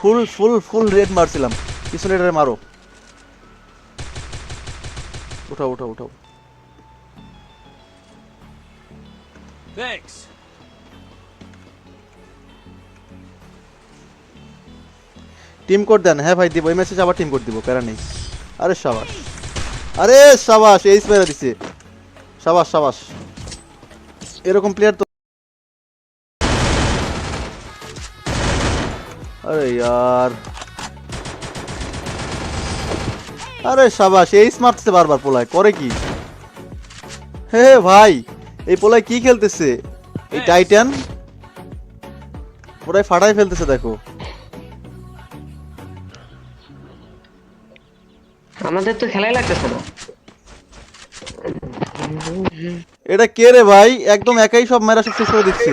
ফুল ফুল ফুল red মারছিলাম। পিছনে মারো। উঠাও উঠাও উঠাও। Thanks. টিম কোড দেন। হ্যাঁ ভাই দিব। এই মেসেজ আবার টিম কোড দিব। প্যারা নেই। আরে সাবাস। আরে সাবাস এই মেরে দিছে। সাবাস সাবাস। এরকম প্লেয়ার তো আরে ইয়ার। আরে সাবাস এই মারতেছে বারবার পোলায় করে কি? হে ভাই এই পোলায় কি খেলতেছে? এই টাইটান পুরাই ফাটাই ফেলতেছে দেখো। আমাদের তো খেলাই লাগতেছে না। এটা কে রে ভাই? একদম একাই সব মেরা সব শেষ করে দিচ্ছে।